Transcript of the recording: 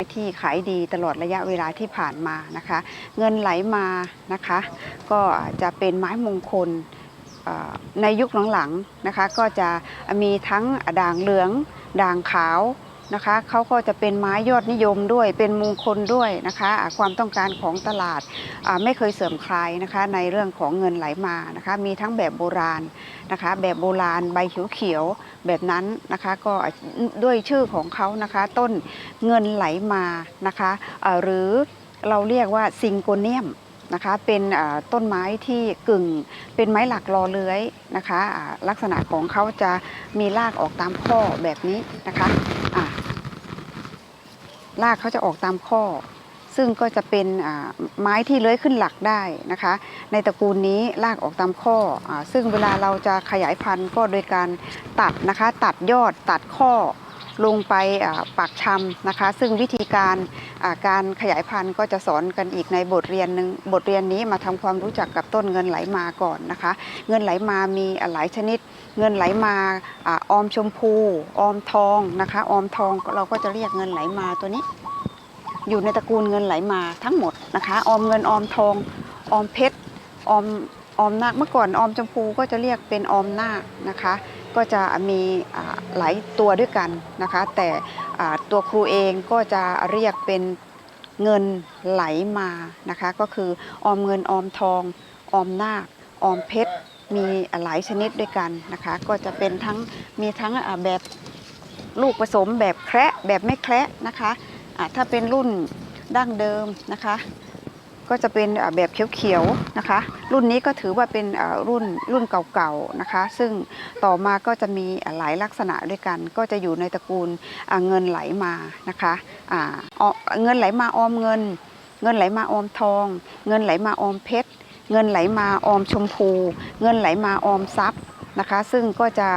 ที่ขายดีตลอดระยะเวลาที่ผ่านมานะคะ เงินไหลมานะคะ ก็จะเป็นไม้มงคลในยุคหลังๆนะคะ ก็จะมีทั้งด่างเหลืองด่างขาว นะคะเขาก็จะเป็นไม้ยอดนิยมด้วยเป็นมงคลด้วยนะคะความต้องการของตลาดไม่เคยเสื่อมคลายนะคะในเรื่องของเงินไหลมานะคะมีทั้งแบบโบราณนะคะแบบโบราณใบเขียวๆแบบนั้นนะคะก็ด้วยชื่อของเขานะคะต้นเงินไหลมานะคะหรือเราเรียกว่าซิงโกเนียมนะคะเป็นต้นไม้ที่กึ่งเป็นไม้หลักรอเลื้อยนะคะลักษณะของเขาจะมีรากออกตามข้อแบบนี้นะคะ รากเขาจะออกตามข้อ ซึ่งก็จะเป็นไม้ที่เลื้อยขึ้นหลักได้นะคะ ในตระกูลนี้รากออกตามข้ออซึ่งเวลาเราจะขยายพันธุ์ก็โดยการตัดนะคะ ตัดยอดตัดข้อลงไปปักชำนะคะ ซึ่งวิธีการ การขยายพันธุ์ก็จะสอนกันอีกในบทเรียนหนึ่งบทเรียนนี้มาทำความรู้จักกับต้นเงินไหลมาก่อนนะคะ เงินไหลมามีหลายชนิด เงินไหลมาอาออมชมพู ออมทองนะคะออมทองเราก็จะเรียกเงินไหลมาตัวนี้ อยู่ในตระกูลเงินไหลมาทั้งหมดนะคะ ออมเงินออมทอง ออมเพชรออมออมนาคเมื่อก่อนออมชมพูก็จะเรียกเป็นออมนาคนะคะ ก็จะมีหลายตัวด้วยกันนะคะ แต่ตัวครูเองก็จะเรียกเป็นเงินไหลมานะคะ ก็คือออมเงินออมทอง ออมนาคออมเพชรมีหลายชนิดด้วยกันนะคะ ก็จะเป็นทั้งมีทั้งแบบลูกผสมแบบแคระแบบไม่แคระนะคะอ่าถ้าเป็นรุ่นดั้งเดิมนะคะ ก็จะเป็นแบบเขียวๆนะคะ รุ่นนี้ก็ถือว่าเป็นรุ่นรุ่นเก่าๆนะคะ ซึ่งต่อมาก็จะมีหลายลักษณะด้วยกัน ก็จะอยู่ในตระกูลเงินไหลมานะคะอ่าอเงินไหลมาออมเงิน เงินไหลมาออมทอง เงินไหลมาออมเพชร เงินไหลมาออมชมพู เงินไหลมาออมทรัพย์นะคะ ซึ่งก็จะ